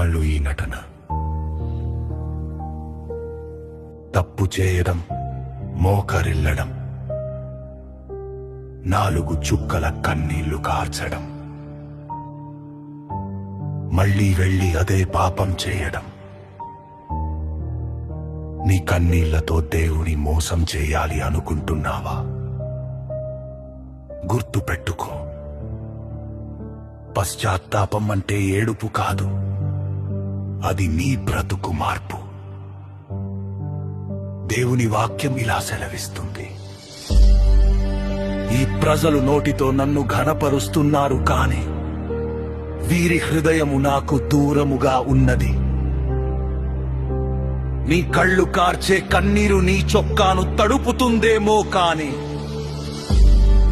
ఎన్నాళ్ళు ఈ నటన. తప్పు చేయడం మోకరిల్లడం నాలుగు చుక్కల కన్నీళ్ళు కార్చడం మళ్ళీ వెళ్ళి అదే పాపం చేయడం. నీ కన్నీళ్ళతో దేవుని మోసం చేయాలి అనుకుంటున్నావా? గుర్తు పెట్టుకో పశ్చాత్తాపం అంటే ఏడుపు కాదు. అది నీ బ్రతుకు మార్పు. దేవుని వాక్యం ఇలా సెలవిస్తుంది. ఈ ప్రజలు నోటితో నన్ను ఘనపరుస్తున్నారు కాని వీరి హృదయము నాకు దూరముగా ఉన్నది. నీ కళ్ళు కార్చే కన్నీరు నీ చొక్కాను తడుపుతుందేమో కాని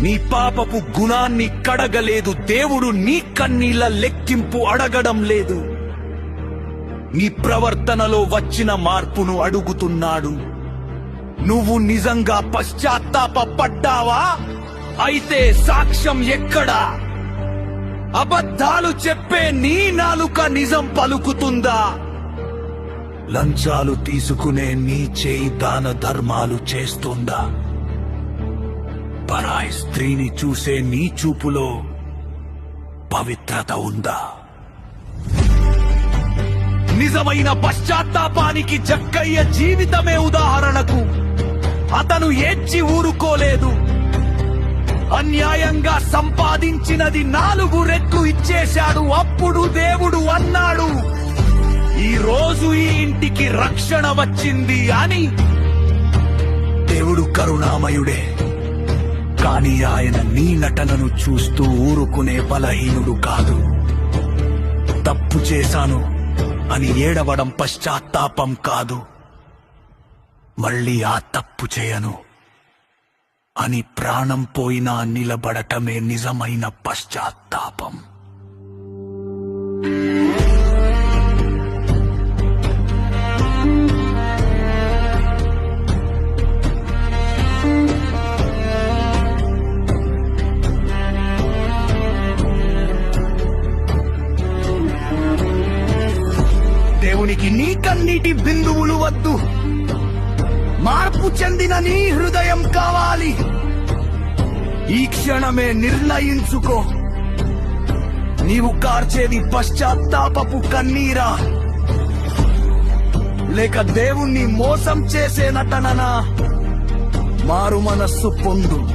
నీ పాపపు గుణాన్ని కడగలేదు దేవుడు నీ కన్నీళ్ళ లెక్కింపు అడగడం లేదు. నీ ప్రవర్తనలో వచ్చిన మార్పును అడుగుతున్నాడు. నువ్వు నిజంగా పశ్చాత్తాప పడ్డావా అయితే సాక్ష్యం ఎక్కడా? అబద్ధాలు చెప్పే నీ నాలుక నిజం పలుకుతుందా? లంచాలు తీసుకునే నీ చేయి దాన ధర్మాలు చేస్తుందా? పరాయి స్త్రీని చూసే నీ చూపులో పవిత్రత ఉందా? నిజమైన పశ్చాత్తాపానికి జక్కయ్య జీవితమే ఉదాహరణకు. అతను ఏడ్చి ఊరుకోలేదు. అన్యాయంగా సంపాదించినది నాలుగు రెట్లు ఇచ్చేశాడు. అప్పుడు దేవుడు అన్నాడు ఈ రోజు ఈ ఇంటికి రక్షణ వచ్చింది అని. దేవుడు కరుణామయుడే. కాని ఆయన నీ నటనను చూస్తూ ఊరుకునే బలహీనుడు కాదు. తప్పు చేశాను. అని ఏడవడం పశ్చాత్తాపం కాదు. మళ్ళీ ఆ తప్పు చేయను అని ప్రాణం పోయినా నిలబడటమే నిజమైన పశ్చాత్తాపం. దేవునికి నీ కన్నీటి బిందువులు వద్దు. మార్పు చెందిన నీ హృదయం కావాలి. ఈ క్షణమే నిర్ణయించుకో. నీవు కార్చేది పశ్చాత్తాపపు కన్నీరా. లేక దేవుణ్ణి మోసం చేసే నటననా? మారు మనస్సు పొందు.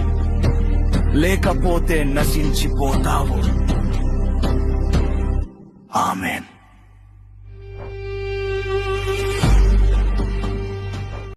లేకపోతే నశించిపోతావు. ఆమెన్.